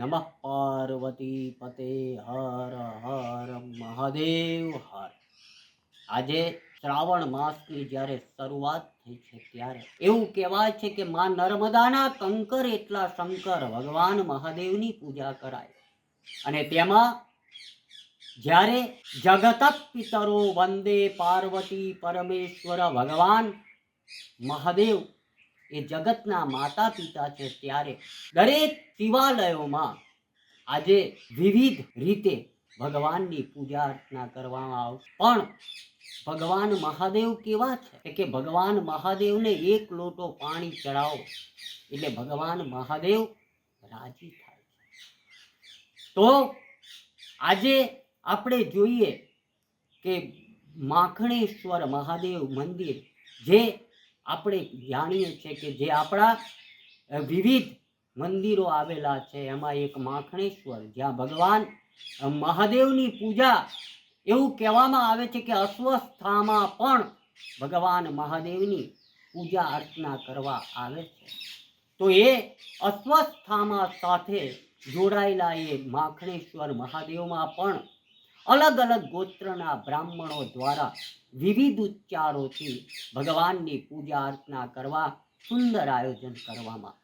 નમઃ પાર્વતી પતે હર હર મહાદેવ હર. આજે શ્રાવણ માસની જ્યારે શરૂઆત થઈ છે ત્યારે એવું કહેવાય છે કે માં નર્મદાના કંકર એટલા શંકર ભગવાન મહાદેવની પૂજા કરાય. અને તેમાં જ્યારે જગત પિતરો વંદે પાર્વતી પરમેશ્વર ભગવાન મહાદેવ એ જગતના માતા પિતા છે ત્યારે દરેક શિવાલયોમાં આજે વિવિધ રીતે ભગવાનની પૂજા અર્ચના કરવામાં આવશે પણ ભગવાન મહાદેવ કેવા છે? કે ભગવાન મહાદેવને એક લોટો પાણી ચડાવો, એટલે ભગવાન મહાદેવ રાજી થાય છે. તો આજે આપણે જોઈએ કે માખણેશ્વર મહાદેવ મંદિર જે આપણે જાણીએ છીએ કે જે આપણા વિવિધ મંદિરો આવેલા છે, એમાં એક માખણેશ્વર, જ્યાં ભગવાન મહાદેવની પૂજા, એવું કહેવામાં આવે છે કે અસ્વસ્થામાં પણ ભગવાન મહાદેવની પૂજા અર્ચના કરવા આવે છે. તો એ અસ્વસ્થામાં સાથે જોડાયેલા એ માખણેશ્વર મહાદેવમાં પણ અલગ અલગ ગોત્રના બ્રાહ્મણો દ્વારા વિવિધ ઉચ્ચારોથી ભગવાનની પૂજા અર્ચના કરવા સુંદર આયોજન કરવામાં